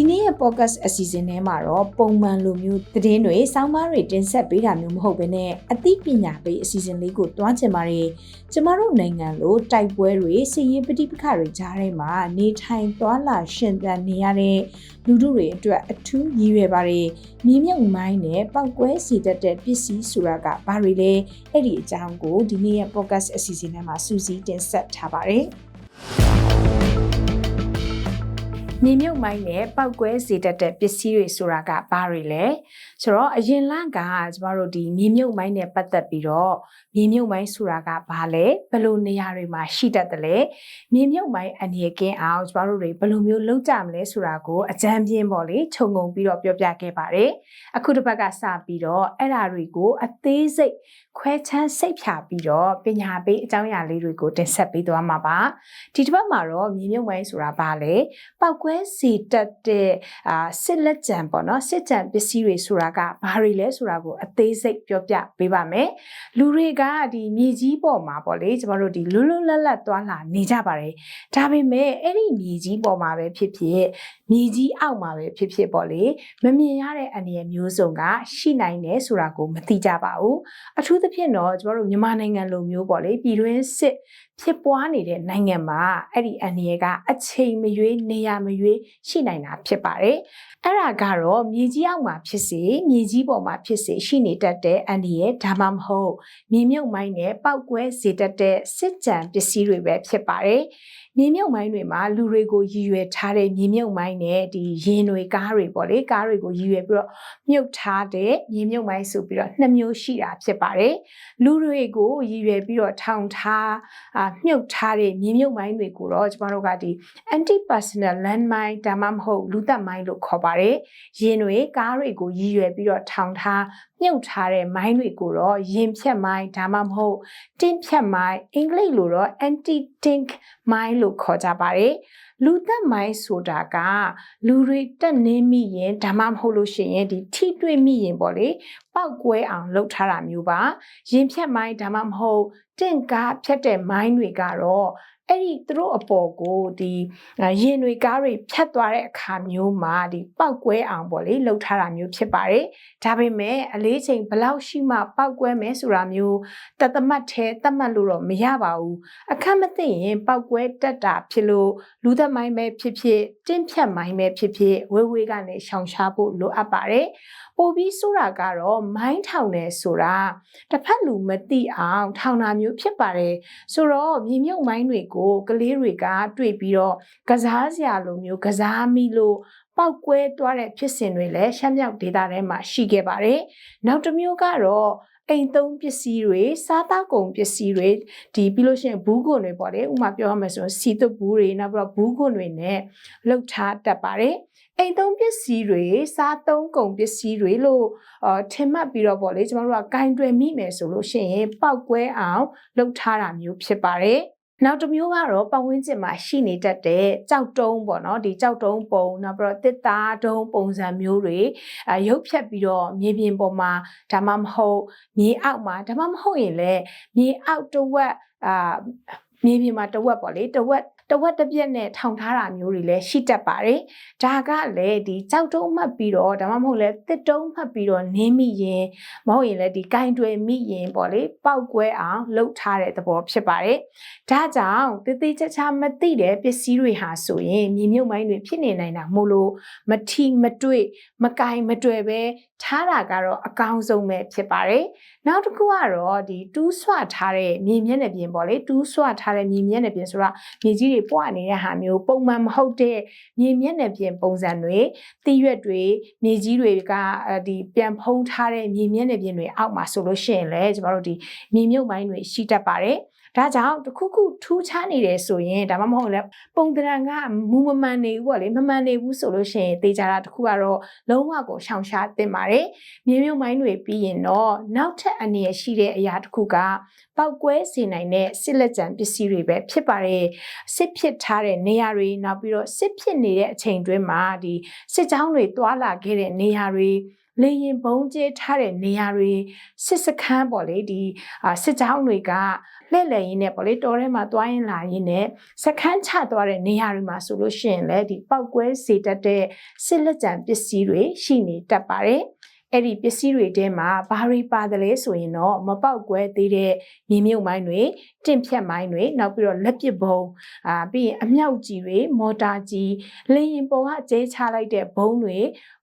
ဒီနေ့ရဲ့ podcast အစီအစဉ်ထဲမှာတော့ပုံမှန်လိုမျိုးသတင်းတွေစောင်းမားတွေတင်ဆက်ပေးတာမျိုးမဟုတ်ဘဲနဲ့အသိပညာပေးအစီအစဉ်လေးကိုတွားချင်ပါတယ်။ကျမတို့နိုင်ငံလိုတိုက်ပွဲတွေစစ်ရေးပဋိပက္ခတွေကြားထဲမှာနေထိုင်သွားလာရှင်သန်နေရတဲ့လူထုတွေအတွက်အထူးရည်ရွယ်ပါတယ်။မြေမြုပ်မိုင်းနဲ့ပောက်ကွဲစေတတ်တဲ့ပစ္စည်းဆိုတာကဘာတွေလဲ။အဲ့ဒီအကြောင်းကိုဒီနေ့ရဲ့ podcast အစီအစဉ်ထဲမှာစူးစီးတင်ဆက်ထားပါတယ်။ မြေမြုပ်မိုင်းနဲ့ပောက်ကွဲစေတတ်တဲ့ပစ္စည်းတွေဆိုတာကဘာတွေလဲ ဆိုတော့အရင်လကကျမတို့ဒီမြေမြုပ်မိုင်းနဲ့ပတ်သက်ပြီးတော့မြေမြုပ်မိုင်းဆိုတာကဘာလဲဘယ်လိုနေရာတွေမှာရှိတတ်တယ်လဲမြေမြုပ်မိုင်းအနေကင်းအောင်ကျမတို့တွေဘယ်လိုမျိုးလုပ်ကြမလဲဆိုတာကိုအကြံပြင်းပေါ့လေခြုံငုံပြီးတော့ပြောပြခဲ့ပါတယ်အခုတစ်ပတ်ကစပြီးတော့အဲ့ဓာတွေကိုအသေးစိတ်ခွဲချမ်းစိတ်ဖြာပြီးတော့ပညာပေးအကြောင်းအရာလေးတွေကိုတင်ဆက်ပေးသွားမှာပါဒီတစ်ပတ်မှာတော့မြေမြုပ်မိုင်းဆိုတာဘာလဲပောက်ကွဲစီတက်တဲ့အာစစ်လက်ကြံပေါ့နော်စစ်ကြံပစ္စည်းတွေဆိုတာကဘာတွေလဲဆိုတာကိုအသေးစိတ်ပြောပြပေးပါမယ်လူတွေကဒီမြေကြီးပေါ်မှာပေါ့လေကျမတို့ဒီလွတ်လွတ်လပ်လပ်သွားလာနေကြပါတယ်ဒါပေမဲ့အဲ့ဒီမြေကြီးပေါ်မှာပဲဖြစ်ဖြစ် မြေကြီးအောက်မှာပဲဖြစ်ဖြစ်ပေါ့လေမမြင်ရတဲ့အနေအမျိုးစုံကရှိနိုင်တယ်ဆိုတာကိုမသိကြပါဘူးအထူးသဖြင့်တော့ကျမတို့မြန်မာနိုင်ငံလိုမျိုးပေါ့လေပြည်တွင်းစစ်ဖြစ်ပွားနေတဲ့နိုင်ငံမှာအဲ့ဒီအန္တရာယ်ကအချိန်မရွေးနေရာမရွေးရှိနိုင်တာဖြစ်ပါတယ်။အဲ့ဒါကတော့မြေကြီးအောက်မှာဖြစ်စေမြေကြီးပေါ်မှာဖြစ်စေရှိနေတတ်တဲ့အန္တရာယ်ဒါမှမဟုတ်မြေမြုပ်မိုင်းနဲ့ပောက်ကွဲစေတတ်တဲ့စစ်ကြံပစ္စည်းတွေပဲဖြစ်ပါတယ်။ မြေမြုပ်မိုင်းတွေမှာလူတွေကိုရည်ရွယ်ထားတဲ့မြေမြုပ်မိုင်းနဲ့ဒီရင်တွေကားတွေပေါ့လေကားတွေကိုရည်ရွယ်ပြီးတော့မြုပ်ထားတဲ့မြေမြုပ်မိုင်းဆိုပြီးတော့နှစ်မျိုးရှိတာဖြစ်ပါတယ်လူတွေကိုရည်ရွယ်ပြီးတော့ထောင်ထားအာမြုပ်ထားတဲ့မြေမြုပ်မိုင်းတွေကိုတော့ကျမတို့ကဒီ anti personal land mine ဒါမှမဟုတ်လူသက်မိုင်းလို့ခေါ်ပါတယ်ရင်တွေကားတွေကိုရည်ရွယ်ပြီးတော့ထောင်ထားမြုပ်ထားတဲ့မိုင်းတွေကိုတော့ရင်ဖြတ်မိုင်းဒါမှမဟုတ်တင်းဖြတ်မိုင်းအင်္ဂလိပ်လိုတော့ anti tink မိုင်းလို့ခေါ်ကြပါတယ် လူသက်မိုင်းဆိုတာကလူတွေတက်နေမိရင်ဒါမှမဟုတ်လို့ရှိရင်ဒီထိတွေ့မိရင်ပေါ့လေပောက်ကွဲအောင်လုပ်ထားတာမျိုးပါရင်ဖြတ်မိုင်းဒါမှမဟုတ်တင့်ကားဖြတ်တဲ့မိုင်းတွေကတော့အဲ့ဒီသူတို့အပေါ်ကိုဒီရင်တွေကားတွေဖြတ်သွားတဲ့အခါမျိုးမှာဒီပောက်ကွဲအောင်ပေါ့လေလှုပ်ထားတာမျိုးဖြစ်ပါတယ်ဒါပေမဲ့အလေးချိန်ဘလောက်ရှိမှပောက်ကွဲမယ်ဆိုတာမျိုးတသမတ်သေးသတ်မှတ်လို့တော့မရပါဘူးအခက်မသိရင်ပောက်ကွဲတက်တာဖြစ်လို့လူသက်မိုင်းပဲဖြစ်ဖြစ်တင့်ဖြတ်မိုင်းပဲဖြစ်ဖြစ်ဝေးဝေးကနေရှောင်ရှားဖို့လိုအပ်ပါတယ်ပိုပြီးဆိုတာကတော့မိုင်းထောင်တယ်ဆိုတာတစ်ဖက်လူမသိအောင်ထောင်တာမျိုးဖြစ်ပါတယ်ဆိုတော့မြေမြုပ်မိုင်းတွေကိုကလေးတွေကတွေ့ပြီးတော့ကစားစရာလိုမျိုးကစားမိလို့ပောက်ကွဲသွားတဲ့ဖြစ်စဉ်တွေလည်းရှမ်းမြောက်ဒေသထဲမှာရှိခဲ့ပါတယ်နောက်တစ်မျိုးကတော့ အိမ်သုံးပစ္စည်းတွေစားသောက်ကုန်ပစ္စည်းတွေဒီပြီးလို့ရှိရင်ဘူးကွန်တွေပေါ့လေဥမာပြောရမယ်ဆိုရင်စီတုပ်ဘူးတွေနောက်ပြီးတော့ဘူးကွန်တွေနဲ့လှုပ်ထားတတ်ပါတယ်အိမ်သုံးပစ္စည်းတွေစားသုံးကုန်ပစ္စည်းတွေလို့အာထင်မှတ်ပြီးတော့ပေါ့လေကျွန်တော်တို့ကကင်တွယ်မိမယ်ဆိုလို့ရှိရင်ပောက်ကွဲအောင်လုပ်ထားတာမျိုးဖြစ်ပါတယ် နောက်တစ်မျိုးကတော့ပတ်ဝန်းကျင်မှာရှိနေတတ်တဲ့ကြောက်တုံးပေါ့နော်ဒီကြောက်တုံးပုံနောက်ပြီးတော့တစ်သားတုံးပုံစံမျိုးတွေအရုပ်ဖြတ်ပြီးတော့မြေပြင်ပေါ်မှာဒါမှမဟုတ်မြေအောက်မှာဒါမှမဟုတ်ရင်လည်းမြေအောက်တစ်ဝက်အာ မြေပြင်မှာတစ်ဝက်ပေါ့လေတစ်ဝက်တဝက်တစ်ပြက်နဲ့ထောင်ထားတာမျိုးတွေလည်းရှိတတ်ပါတယ်။ဒါကလည်းဒီကြောက်တုံးမှတ်ပြီးတော့ဒါမှမဟုတ်လဲတစ်တုံးမှတ်ပြီးတော့နင်းမိရင်မဟုတ်ရင်လည်းဒီကင်တွယ်မိရင်ပေါ့လေပောက်ကွဲအောင်လှုပ်ထားတဲ့သဘောဖြစ်ပါတယ်။ဒါကြောင့်တည်တည်ချာချာမသိတဲ့ပစ္စည်းတွေဟာဆိုရင်မြေမြုပ်မိုင်းတွေဖြစ်နေနိုင်တာမို့လို့မထီမတွေ့မကင်မတွေ့ပဲထားတာကတော့အကောင်းဆုံးပဲဖြစ်ပါတယ်။နောက်တစ်ခုကတော့ဒီတူးဆွထားတဲ့မြေမျက်နှာပြင်ပေါ့လေတူးဆွထားတဲ့မြေမျက်နှာပြင်ဆိုတာမြေကြီးတွေပွားနေတဲ့ဟာမျိုးပုံမှန်မဟုတ်တဲ့မြေမျက်နှာပြင်ပုံစံတွေတိရွက်တွေမြေကြီးတွေကဒီပြန်ဖုံးထားတဲ့မြေမျက်နှာပြင်တွေအောက်မှာဆိုလို့ရှိရင်လည်းကျမတို့ဒီမြေမြုပ်မိုင်းတွေရှိတတ်ပါတယ်။ ဒါဒါကြောင့်တစ်ခုခုထူးခြားနေတယ်ဆိုရင်ဒါမှမဟုတ်လည်းပုံတရံကမူမမှန်နေဘူးပေါ့လေမမှန်နေဘူးဆိုလို့ရှိရင်သေချာတာတစ်ခုကတော့လုံးဝကိုရှောင်ရှားတင်ပါတယ်မြေမြုပ်မိုင်းတွေပြီးရင်တော့နောက်ထပ်အနေရရှိတဲ့အရာတစ်ခုကပောက်ကွဲစေနိုင်တဲ့စစ်လက်ကျန်ပစ္စည်းတွေပဲဖြစ်ပါတယ်စစ်ဖြစ်ထားတဲ့နေရာတွေနောက်ပြီးတော့စစ်ဖြစ်နေတဲ့အချိန်တွင်းမှာဒီစစ်ကြောင်းတွေတွာလာခဲ့တဲ့နေရာတွေ လေရင်ဘုံကျဲထားတဲ့နေရာတွေစစ်စခန်းပေါ့လေဒီစစ်ကြောင်းတွေကလှည့်လည်ရင်းနဲ့ပေါ့လေတော်ထဲမှာတွားရင်လာရင်းနဲ့စခန်းချသွားတဲ့နေရာတွေမှာဆိုလို့ရှိရင်လည်းဒီပောက်ကွဲစေတတ်တဲ့စစ်လက်ကျန်ပစ္စည်းတွေရှိနေတတ်ပါတယ် အဲ့ဒီပစ္စည်းတွေထဲမှာဘာတွေပါတယ်လဲဆိုရင်တော့မပေါက်ကွဲသေးတဲ့မြေမြုပ်မိုင်းတွေတင့်ဖြတ်မိုင်းတွေနောက်ပြီးတော့လက်ပစ်ဘုံအာပြီးရင်အမြောက်ကြီးတွေမော်တာကြီးလေရင်ပေါ်ကကျဲချလိုက်တဲ့ဘုံတွေ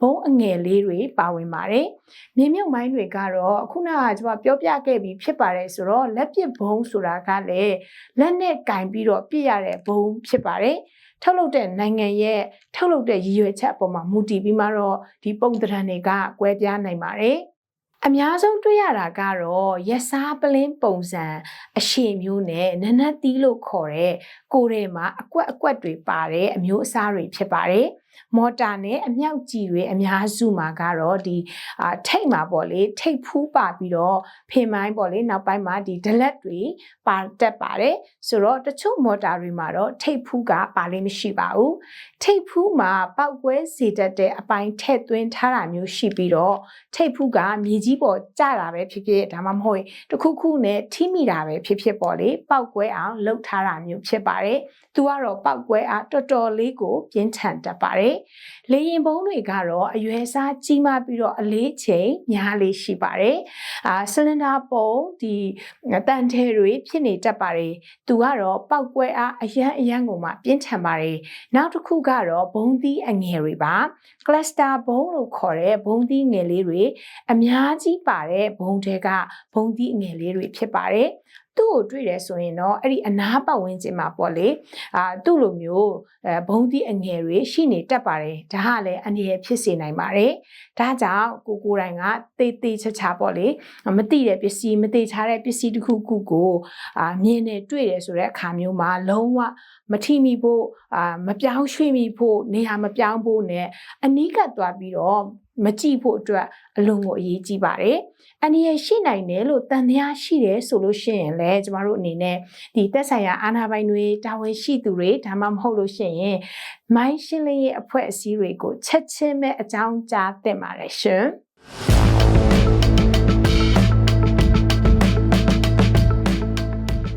ဘုံအငယ်လေးတွေပါဝင်ပါတယ်။မြေမြုပ်မိုင်းတွေကတော့ခုနကကျွန်မပြောပြခဲ့ပြီးဖြစ်ပါတယ်ဆိုတော့လက်ပစ်ဘုံဆိုတာကလည်းလက်နဲ့ကင်ပြီးတော့ပြစ်ရတဲ့ဘုံဖြစ်ပါတယ်။ ထုတ်လုပ်တဲ့နိုင်ငံရဲ့ထုတ်လုပ်တဲ့ရည်ရွယ်ချက်အပေါ်မှာမူတည်ပြီးမှတော့ဒီပုံသဏ္ဍာန်တွေကကွဲပြားနိုင်ပါတယ်။အများဆုံးတွေ့ရတာကတော့ရက်စားပလင်းပုံစံအရှိမျိုးနဲ့နနတ်သီးလို့ခေါ်တဲ့ကိုယ်ထဲမှာအကွက်အကွက်တွေပါတဲ့အမျိုးအစားတွေဖြစ်ပါတယ်။ မော်တာနဲ့အမြောက်ကြီးတွေအများစုမှာကတော့ဒီအာထိတ်မှာပေါ့လေထိတ်ဖူးပါပြီးတော့ဖင်မိုင်းပေါ့လေနောက်ပိုင်းမှာဒီဒလက်တွေပါတက်ပါတယ်ဆိုတော့တချို့မော်တာတွေမှာတော့ထိတ်ဖူးကပါလိမ့်မရှိပါဘူးထိတ်ဖူးမှာပောက်ကွဲစေတတ်တဲ့အပိုင်းထည့်သွင်းထားတာမျိုးရှိပြီးတော့ထိတ်ဖူးကမြေကြီးပေါ်ကျတာပဲဖြစ်ဖြစ်ဒါမှမဟုတ်တခုခုနဲ့ထိမိတာပဲဖြစ်ဖြစ်ပေါ့လေပောက်ကွဲအောင်လှုပ်ထားတာမျိုးဖြစ်ပါတယ်သူကတော့ပောက်ကွဲအားတော်တော်လေးကိုပြင်းထန်တတ်ပါတယ်။လေရင်ဘုံတွေကတော့အရွယ်စားကြီးမားပြီးတော့အလေးချိန်များလေးရှိပါတယ်။အာဆလင်ဒါပုံဒီတန်ထဲတွေဖြစ်နေတတ်ပါတယ်။သူကတော့ပောက်ကွဲအားအရန်အရန်ကိုမှပြင်းထန်ပါတယ်။နောက်တစ်ခုကတော့ဘုံသီးအငယ်တွေပါ။ cluster ဘုံလို့ခေါ်တဲ့ဘုံသီးငယ်လေးတွေအများကြီးပါတဲ့ဘုံတွေကဘုံသီးအငယ်လေးတွေဖြစ်ပါတယ်။ သူ့ကိုတွေ့တယ်ဆိုရင်တော့အဲ့ဒီအနားပတ်ဝန်းကျင်မှာပေါ့လေအာသူ့လိုမျိုးအဲဘုံသီးအငယ်တွေရှိနေတတ်ပါတယ်ဒါကလည်းအနေရဖြစ်စေနိုင်ပါတယ်ဒါကြောင့်ကိုကိုတိုင်ကတေးသေးချာချာပေါ့လေမသိတဲ့ပစ္စည်းမသိချတဲ့ပစ္စည်းတစ်ခုခုကိုအာမြင်နေတွေ့တယ်ဆိုတဲ့အခါမျိုးမှာလုံးဝမထိမိဖို့အာမပြောင်းရွှေ့မိဖို့နေရာမပြောင်းဖို့နဲ့အနီးကပ်သွားပြီးတော့ မကြည့်ဖို့အတွက်အလွန်ကိုအရေးကြီးပါတယ်။အန္တရာယ်ရှိနိုင်တယ်လို့တန်တရားရှိတယ်ဆိုလို့ရှိရင်လည်းကျမတို့အနေနဲ့ဒီသက်ဆိုင်ရာအာဏာပိုင်တွေတာဝန်ရှိသူတွေဒါမှမဟုတ်လို့ရှိရင်မိုင်းရှင်းလင်းရေးအဖွဲ့အစည်းတွေကိုချက်ချင်းပဲအကြောင်းကြားသင့်ပါတယ်ရှင်။